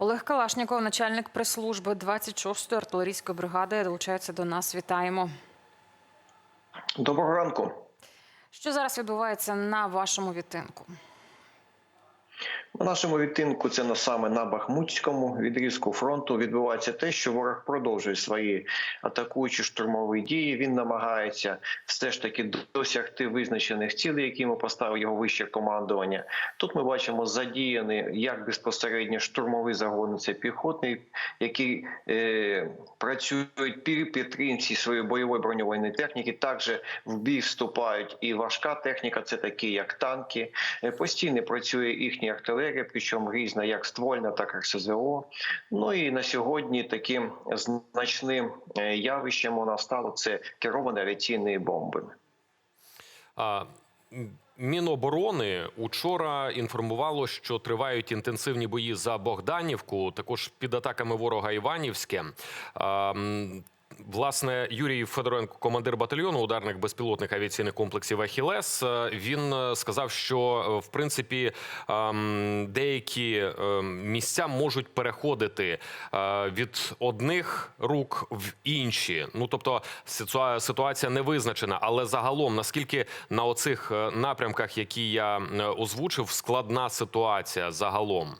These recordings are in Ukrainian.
Олег Калашніков, начальник прес-служби 26-ї артилерійської бригади, долучається до нас. Вітаємо. Доброго ранку. Що зараз відбувається на вашому відтинку? На нашому відтинку, це на саме на Бахмутському відрізку фронту, відбувається те, що ворог продовжує свої атакуючі штурмові дії. Він намагається все ж таки досягти визначених цілей, які йому поставив його вище командування. Тут ми бачимо задіяні як безпосередньо штурмові загони, це піхотний, які е, працюють при підтримці своєї бойової броньованої техніки. Також в бій вступають і важка техніка, це такі як танки. Е, Постійно працює їхня артилерія, причому різна, як ствольна, так і РСЗО. Ну і на сьогодні таким значним е, явищем у нас стало це керовані авіаційні бомби. А, Міноборони учора інформувало, що тривають інтенсивні бої за Богданівку, також під атаками ворога Іванівське. Власне, Юрій Федоренко, командир батальйону ударних безпілотних авіаційних комплексів Ахілес. е, Він е, сказав, що е, в принципі ем, деякі е, місця можуть переходити від одних рук в інші. Ну тобто ситуа- ситуація не визначена, але загалом наскільки на оцих напрямках, які я озвучив, складна ситуація загалом.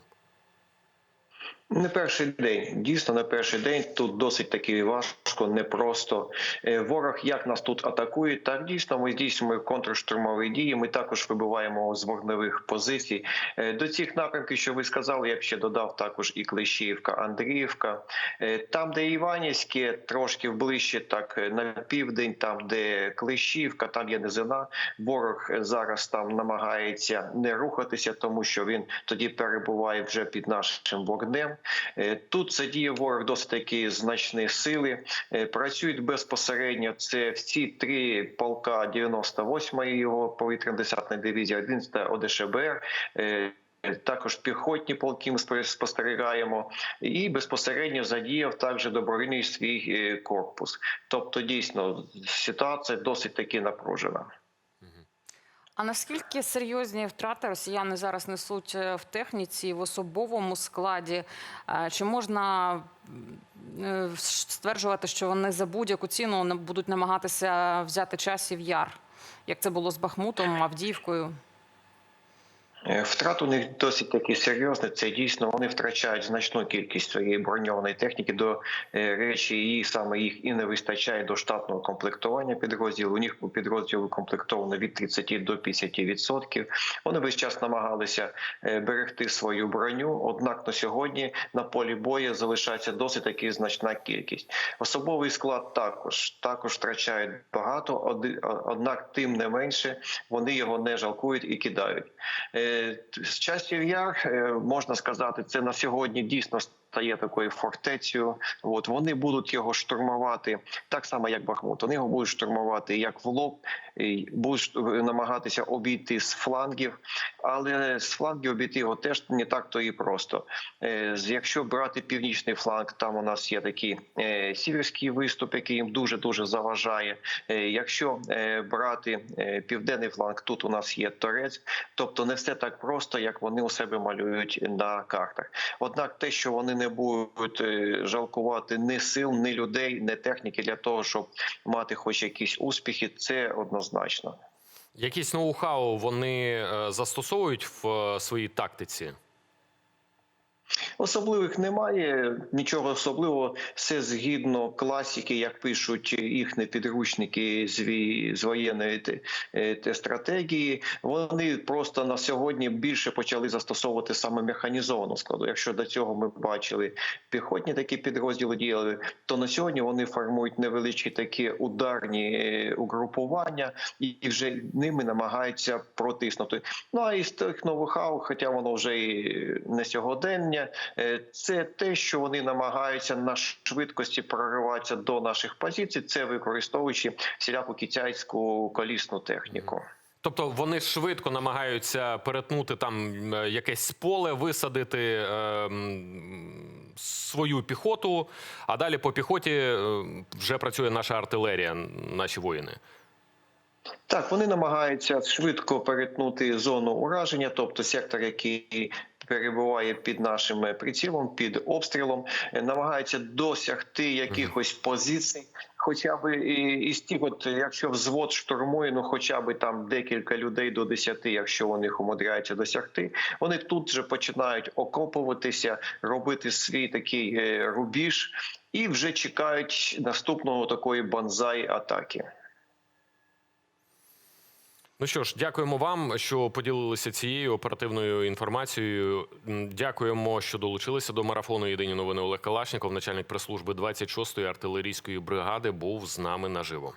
Не перший день, дійсно, не перший день. Тут досить таки важко, непросто. Е, Ворог як нас тут атакує, так дійсно ми здійснюємо контрштурмові дії. Ми також вибиваємо з вогневих позицій. Е, До цих напрямків, що ви сказали, я б ще додав також і Клещіївка, Андріївка. Е, Там, де Іванівське, трошки ближче, так на південь, там де Клещіївка, там є низина. Ворог зараз там намагається не рухатися, тому що він тоді перебуває вже під нашим вогнем. Е, Тут задіє ворог досить такі значні сили. Е, Працюють безпосередньо. Це всі три полка 98-ї його повітряно-десантної дивізії, 11 та ОДШБР. е, Також піхотні полки ми спостерігаємо, і безпосередньо задіяв також добровільний свій корпус. Тобто, дійсно, ситуація досить таки напружена. А наскільки серйозні втрати росіяни зараз несуть е, в техніці, в особовому складі? Е, Чи можна е, стверджувати, що вони за будь-яку ціну будуть намагатися взяти часів яр, як це було з Бахмутом, Авдіївкою? Е, Втрат у них досить таки серйозні. Це дійсно вони втрачають значну кількість своєї броньованої техніки. До е, речі, її саме їх і не вистачає до штатного комплектування підрозділу. У них у підрозділу комплектовано від 30 до 50%. Вони весь час намагалися е, берегти свою броню. Однак на сьогодні на полі бою залишається досить таки значна кількість. Особовий склад також також втрачають багато, однак тим не менше вони його не жалкують і кидають. Е, З часів яр е, можна сказати, це на сьогодні дійсно стає такою фортецею. От вони будуть його штурмувати так само, як Бахмут. Вони його будуть штурмувати як в лоб, будуть намагатися обійти з флангів, але з флангів обійти його теж не так то і просто. Е, Якщо брати північний фланг, там у нас є такий е, сіверський виступ, який їм дуже дуже заважає. Е, Якщо е, брати е, південний фланг, тут у нас є Торець, тобто не все так просто, як вони у себе малюють на картах. Однак, те, що вони не будуть е, жалкувати ні сил, ні людей, ні техніки для того, щоб мати хоч якісь успіхи, це однозначно. Якісь ноу-хау вони е, застосовують в е, своїй тактиці. Особливих немає, нічого особливого. Все згідно класики, як пишуть їхні підручники з, воєнної е, те стратегії. Вони просто на сьогодні більше почали застосовувати саме механізовану складу. Якщо до цього ми бачили піхотні такі підрозділи діяли, то на сьогодні вони формують невеличкі такі ударні е, угрупування і вже ними намагаються протиснути. Ну а із тих ноу-хау, хоча воно вже і не сьогодення, це те, що вони намагаються на швидкості прориватися до наших позицій, це використовуючи всіляку китайську колісну техніку. Тобто вони швидко намагаються перетнути там е, якесь поле, висадити е, свою піхоту, а далі по піхоті е, вже працює наша артилерія, наші воїни. Так, вони намагаються швидко перетнути зону ураження, тобто сектор, який перебуває під нашим е, прицілом, під обстрілом, е, намагається досягти якихось позицій. Хоча б із тих, от якщо взвод штурмує, ну хоча б там декілька людей до 10, якщо вони їх умудряються досягти, вони тут же починають окопуватися, робити свій такий е, рубіж і вже чекають наступного такої банзай атаки. Ну що ж, дякуємо вам, що поділилися цією оперативною інформацією. Дякуємо, що долучилися до марафону. Єдині новини Олег Калашніков, начальник прес-служби 26-ї артилерійської бригади, був з нами наживо.